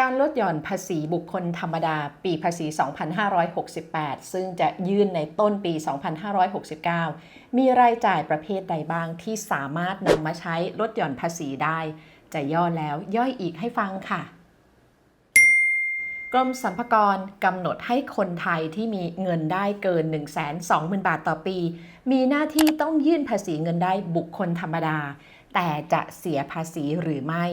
การลดหย่อนภาษีบุคคลธรรมดาปีภาษี 2568 ซึ่งจะยื่นในต้นปี 2569 มีรายจ่ายประเภทใดบ้างที่สามารถนำมาใช้ลดหย่อนภาษีได้ จะย่อแล้วย่อยอีกให้ฟังค่ะ กรมสรรพากรกำหนดให้คนไทยที่มีเงินได้เกิน 120,000 บาทต่อปี มีหน้าที่ต้องยื่นภาษีเงินได้บุคคลธรรมดาแต่จะเสียภาษีหรือไม่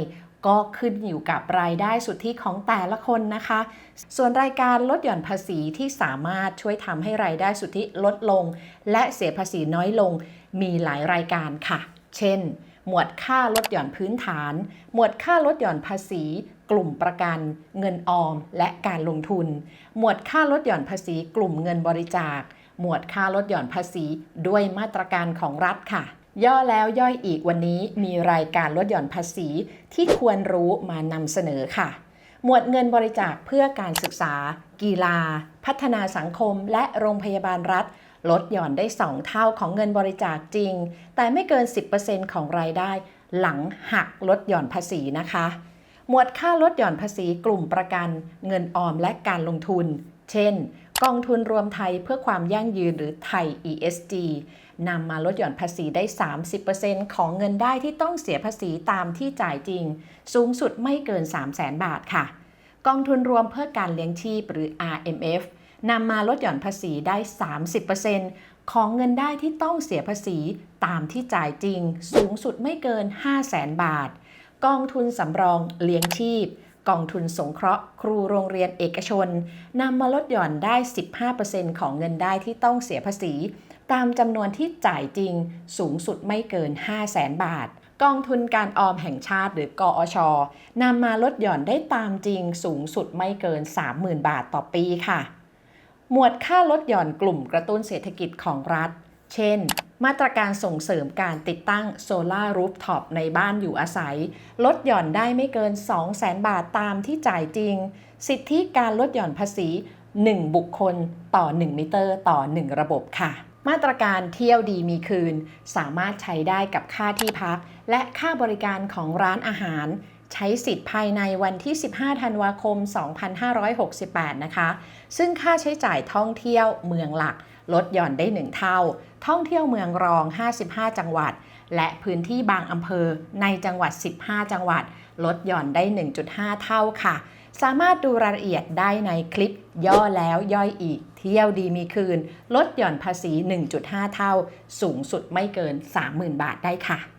ก็ขึ้นอยู่กับรายได้สุทธิของแต่ละคนนะคะ ส่วนรายการลดหย่อนภาษีที่สามารถช่วยทำให้รายได้สุทธิลดลง และเสียภาษีน้อยลงมีหลายรายการค่ะ เช่น หมวดค่าลดหย่อนพื้นฐาน หมวดค่าลดหย่อนภาษี กลุ่มประกัน เงินออม และการลงทุน หมวดค่าลดหย่อนภาษี กลุ่มเงินบริจาค หมวดค่าลดหย่อนภาษี ด้วยมาตรการของรัฐค่ะ ย่อแล้วย่อยอีกวันนี้มีรายการลดหย่อนภาษีที่ควรรู้มานำเสนอค่ะ หมวดเงินบริจาคเพื่อการศึกษา กีฬา พัฒนาสังคม และโรงพยาบาลรัฐ ลดหย่อนได้ 2 เท่าของเงินบริจาคจริง แต่ไม่เกิน 10%ของรายได้ หลังหักลดหย่อนภาษีนะคะ หมวดค่าลดหย่อนภาษีกลุ่มประกัน เงินออมและการลงทุน เช่น กองทุนรวมไทยเพื่อความยั่งยืนหรือไทย ESG นำมาลดหย่อนภาษีได้ 30%ของเงินได้ที่ต้องเสียภาษีตามที่จ่ายจริง สูงสุดไม่เกิน 3 0 0 0 0 0บาทค่ะ กองทุนรวมเพื่อการเลี้ยงชีพหรือ RMF นำมาลดหย่อนภาษีได้ 30%ของเงินได้ที่ต้องเสียภาษีตามที่จ่ายจริง สูงสุดไม่เกิน 5 0 0 0 0 0บาท กองทุนสำรองเลี้ยงชีพ กองทุนสงเคราะห์ ครูโรงเรียนเอกชนนำมาลดหย่อนได้ 15%ของเงินได้ที่ต้องเสียภาษี ตามจำนวนที่จ่ายจริงสูงสุดไม่เกิน 5 0 0แสนบาท กองทุนการออมแห่งชาติหรือกอชนำมาลดหย่อนได้ตามจริงสูงสุดไม่เกิน 30,000 บาทต่อปีค่ะ หมวดค่าลดหย่อนกลุ่มกระตุ้นเศรษฐกิจของรัฐ เช่น มาตรการส่งเสริมการติดตั้งโซลารูฟท็อปในบ้านอยู่อาศัย ลดหย่อนได้ไม่เกิน 200,000 บาทตามที่จ่ายจริง สิทธิการลดหย่อนภาษี 1 บุคคลต่อ 1 มิเตอร์ต่อ 1 ระบบค่ะ มาตรการเที่ยวดีมีคืน สามารถใช้ได้กับค่าที่พัก และค่าบริการของร้านอาหาร ใช้สิทธิ์ภายในวันที่ 15 ธันวาคม 2568 นะคะ ซึ่งค่าใช้จ่ายท่องเที่ยวเมืองหลัก ลดหย่อนได้ 1 เท่า ท่องเที่ยวเมืองรอง 55 จังหวัด และพื้นที่บางอำเภอในจังหวัด 15 จังหวัด ลดหย่อนได้ 1.5 เท่าค่ะ สามารถดูรายละเอียดได้ในคลิปย่อแล้วย่อยอีก เที่ยวดีมีคืน ลดหย่อนภาษี 1.5 เท่า สูงสุดไม่เกิน 30,000 บาทได้ค่ะ